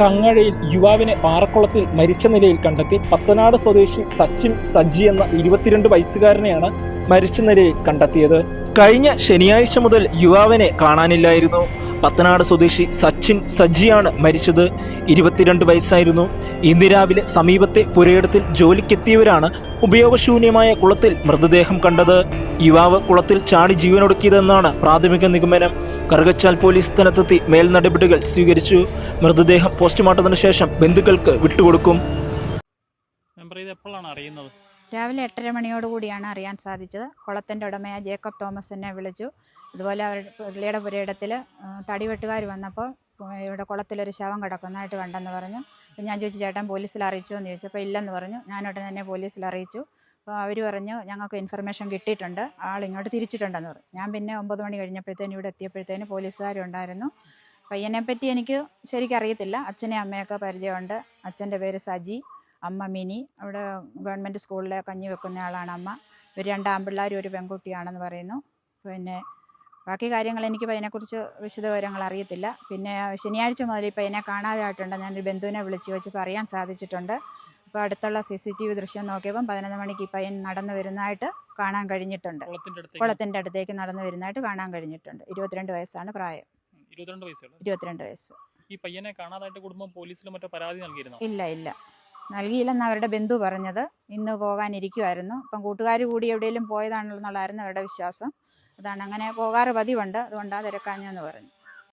കങ്ങഴയിൽ യുവാവിനെ പാറക്കുളത്തിൽ മരിച്ച നിലയിൽ കണ്ടെത്തി. പത്തനാട് സ്വദേശി സച്ചിൻ സജ്ജി എന്ന ഇരുപത്തിരണ്ട് വയസ്സുകാരനെയാണ് മരിച്ച നിലയിൽ കണ്ടെത്തിയത്. കഴിഞ്ഞ ശനിയാഴ്ച മുതൽ യുവാവിനെ കാണാനില്ലായിരുന്നു. പത്തനാട് സ്വദേശി സച്ചിൻ സജ്ജിയാണ് മരിച്ചത്. ഇരുപത്തിരണ്ട് വയസ്സായിരുന്നു. ഇന്ന് രാവിലെ സമീപത്തെ പുരയിടത്തിൽ ജോലിക്കെത്തിയവരാണ് ഉപയോഗശൂന്യമായ കുളത്തിൽ മൃതദേഹം കണ്ടത്. യുവാവ് കുളത്തിൽ ചാടി ജീവനൊടുക്കിയതെന്നാണ് പ്രാഥമിക നിഗമനം. കറുകച്ചാൽ പോലീസ് സ്ഥലത്തെത്തി മേൽനടപടികൾ സ്വീകരിച്ചു. മൃതദേഹം പോസ്റ്റ്മോർട്ടത്തിന് ശേഷം ബന്ധുക്കൾക്ക് വിട്ടുകൊടുക്കും. എപ്പോഴാണ് അറിയുന്നത്? രാവിലെ എട്ടര മണിയോടുകൂടിയാണ് അറിയാൻ സാധിച്ചത്. കുളത്തിന്റെ ഉടമയായ ജേക്കബ് തോമസ് എന്നെ വിളിച്ചു. ഇതുപോലെ അവരുടെ പുള്ളിയുടെ പുരയിടത്തിൽ തടിവെട്ടുകാർ വന്നപ്പോൾ ഇവിടെ കുളത്തിലൊരു ശവം കിടക്കുന്നതായിട്ട് കണ്ടെന്ന് പറഞ്ഞു. അപ്പോൾ ഞാൻ ചോദിച്ചു ചേട്ടൻ പോലീസിൽ അറിയിച്ചോ? എന്ന് ചോദിച്ചു. അപ്പോൾ ഇല്ലെന്ന് പറഞ്ഞു. ഞാൻ ഉടനെ തന്നെ പോലീസിൽ അറിയിച്ചു. അപ്പോൾ അവർ പറഞ്ഞു ഞങ്ങൾക്ക് ഇൻഫർമേഷൻ കിട്ടിയിട്ടുണ്ട്. ആൾ ഇങ്ങോട്ട് തിരിച്ചിട്ടുണ്ടെന്ന് പറഞ്ഞു. ഞാൻ പിന്നെ ഒമ്പത് മണി കഴിഞ്ഞപ്പോഴത്തേനും ഇവിടെ എത്തിയപ്പോഴത്തേനും പോലീസുകാരുണ്ടായിരുന്നു പയ്യനെപ്പറ്റി എനിക്ക് ശരിക്കും അറിയത്തില്ല അച്ഛനെ അമ്മയൊക്കെ പരിചയമുണ്ട്. അച്ഛന്റെ പേര് സജി. അമ്മ മിനി. അവിടെ ഗവൺമെന്റ് സ്കൂളിലെ കഞ്ഞി വെക്കുന്ന ആളാണ് അമ്മ. ഒരു രണ്ട് ആൺപിള്ളേരും ഒരു പെൺകുട്ടിയാണെന്ന് പറയുന്നു. പിന്നെ ബാക്കി കാര്യങ്ങൾ എനിക്ക് വിശദ വിശദവിവരങ്ങൾ അറിയത്തില്ല. പിന്നെ ശനിയാഴ്ച മുതൽ ഇപ്പം എന്നെ കാണാതായിട്ടുണ്ട്. ഞാനൊരു ബന്ധുവിനെ വിളിച്ച് വെച്ച് പറയാൻ സാധിച്ചിട്ടുണ്ട്. അപ്പോൾ അടുത്തുള്ള സി സി ടി വി ദൃശ്യം നോക്കിയപ്പം പതിനൊന്ന് മണിക്ക് ഈ പയ്യൻ നടന്നു വരുന്നതായിട്ട് കാണാൻ കഴിഞ്ഞിട്ടുണ്ട്. കുളത്തിന്റെ അടുത്തേക്ക്. നടന്നു വരുന്നതായിട്ട് കാണാൻ കഴിഞ്ഞിട്ടുണ്ട്. ഇരുപത്തിരണ്ട് വയസ്സാണ് പ്രായം. ഇരുപത്തിരണ്ട് വയസ്സ് ഈ പയ്യനെ കാണാതായിട്ട് കുടുംബം പോലീസിൽ മറ്റോ പരാതി നൽകിയിരുന്നോ? ഇല്ല ഇല്ല. നൽകിയില്ലെന്ന് അവരുടെ ബന്ധു പറഞ്ഞത്. ഇന്ന് പോകാനിരിക്കുമായിരുന്നു അപ്പം കൂട്ടുകാർ കൂടി എവിടെയെങ്കിലും പോയതാണെന്നുള്ളതായിരുന്നു അവരുടെ വിശ്വാസം. അതാണ് അങ്ങനെ പോകാറ് പതിവുണ്ട്. അതുകൊണ്ടാണ് തിരക്കാഞ്ഞെന്ന് പറഞ്ഞു.